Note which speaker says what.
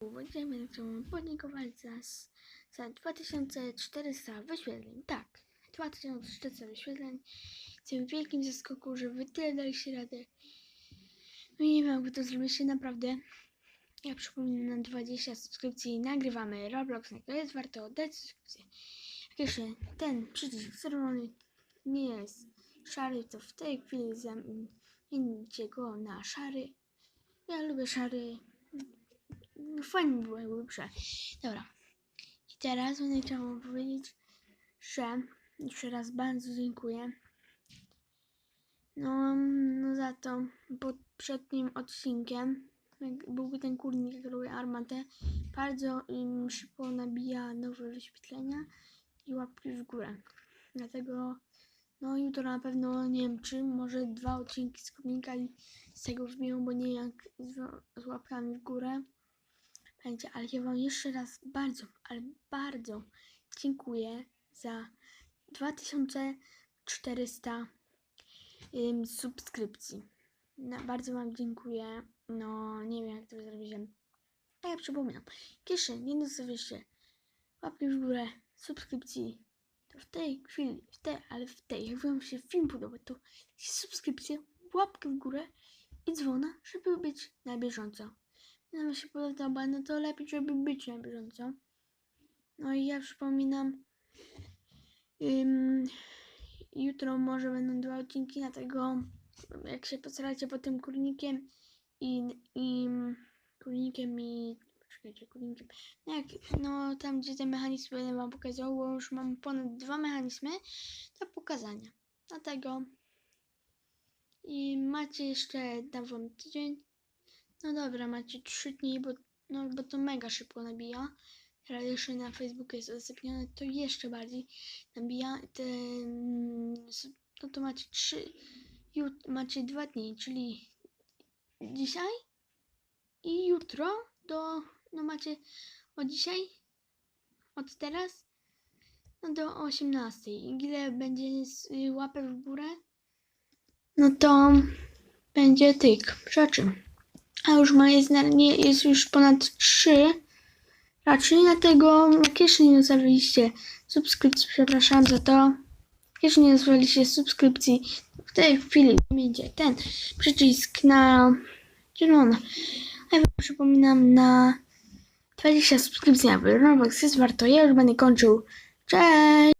Speaker 1: Będziemy chciałbym podziękować za, za 2400 wyświetleń. Tak, 2400 wyświetleń. W wielkim zaskoku, że wy tyle daliście radę. No i nie wiem, to zrobiliście naprawdę. Ja przypominam na 20 subskrypcji nagrywamy Roblox, na jest warto oddać subskrypcję. Jak jeszcze ten przycisk czerwony nie jest szary, to w tej chwili zamienicie go na szary. Ja lubię szary. Fajnie by było, lepsze. Dobra. I teraz będę chciała powiedzieć, że jeszcze raz bardzo dziękuję. No, no za to poprzednim odcinkiem, jak byłby ten kurnik, robię armatę, bardzo im szybko nabija nowe wyświetlenia i łapki w górę. Dlatego no jutro na pewno nie wiem czy może dwa odcinki z kurnika i z tego wbiją, bo nie jak z, z łapkami w górę ale ja Wam jeszcze raz bardzo, ale bardzo dziękuję za 2400 ym, subskrypcji. No, bardzo Wam dziękuję. No, nie wiem jak to zrobić. A ja przypominam, jeszcze nie dostawiliście łapki w górę, subskrypcji, to w tej chwili, w tej, ale w tej, jak Wam się film podoba, to subskrypcję, łapkę w górę i dzwona, żeby być na bieżąco nam się podoba, no to lepiej, żeby być na bieżąco. No i ja przypominam, ym, jutro może będą dwa odcinki, dlatego jak się postaracie pod tym kurnikiem i, i kurnikiem i poczekajcie, kurnikiem, no, jak, no tam gdzie te mechanizmy będę wam pokazał, bo już mam ponad dwa mechanizmy do pokazania. Dlatego i macie jeszcze, dam wam tydzień, no dobra, macie 3 dni, bo, no, bo to mega szybko nabija. Teraz jeszcze na Facebooku jest udostępnione, to jeszcze bardziej nabija. Te, no to macie 3, jut, macie 2 dni, czyli dzisiaj i jutro do, no macie od dzisiaj, od teraz, no do 18. I ile będzie y, łapek w górę, no to będzie tych rzeczy. A już ma jest, na, nie, jest już ponad 3. Raczej dlatego, jak jeszcze nie zostawiliście subskrypcji, przepraszam za to. Jeszcze nie zostawiliście subskrypcji, w tej chwili zmieńcie ten przycisk na zielono. A ja przypominam na 20 subskrypcji na Roblox jest warto. Ja już będę kończył. Cześć!